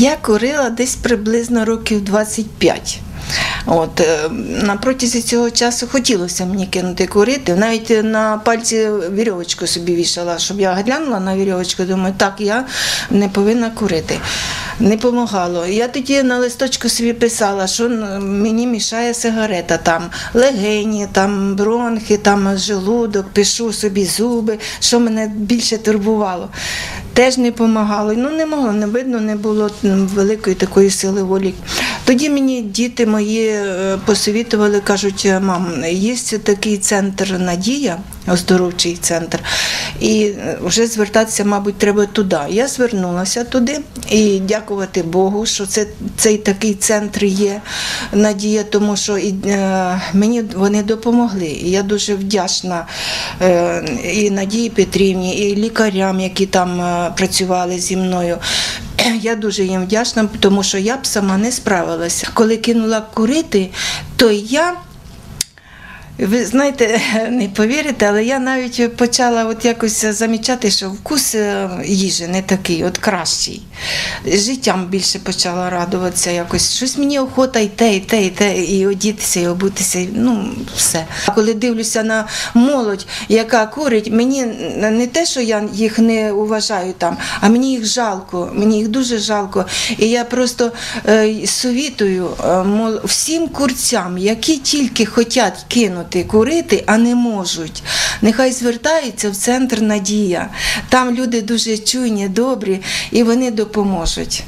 Я курила десь приблизно років 25. От е, на протязі цього часу хотілося мені кинути курити. Навіть на пальці вірьовочку собі вішала, щоб я глянула на вірьовочку, думаю, так я не повинна курити. Не помагало. Я тоді на листочку собі писала, що мені мішає сигарета, там легені, там бронхи, там желудок, пишу собі зуби, що мене більше турбувало. Теж не допомагали. Ну не могло, не видно, не було великої такої сили волі. Тоді мені діти мої е, посовітували, кажуть, мам, є такий центр Надія, оздоровчий центр, і е, вже звертатися, мабуть, треба туди. Я звернулася туди і дякувати Богу, що це цей такий центр є Надія, тому що і, е, мені вони допомогли. І я дуже вдячна е, і Надії Петрівні, і лікарям, які там е, працювали зі мною. Я дуже їм вдячна, тому що я б сама не справилася. Коли кинула курити, то я. Ви знаєте, не повірите, але я навіть почала от якось замічати, що вкус е, їжі не такий, от кращий. Життям більше почала радуватися якось. Щось мені охота і те, і те, і те, і одітися, і обутися, ну все. А коли дивлюся на молодь, яка курить, мені не те, що я їх не уважаю там, а мені їх жалко, мені їх дуже жалко. І я просто е, совітую е, мол- всім курцям, які тільки хочуть кинути курити, а не можуть. Нехай звертаються в центр Надія. Там люди дуже чуйні, добрі, і вони допоможуть.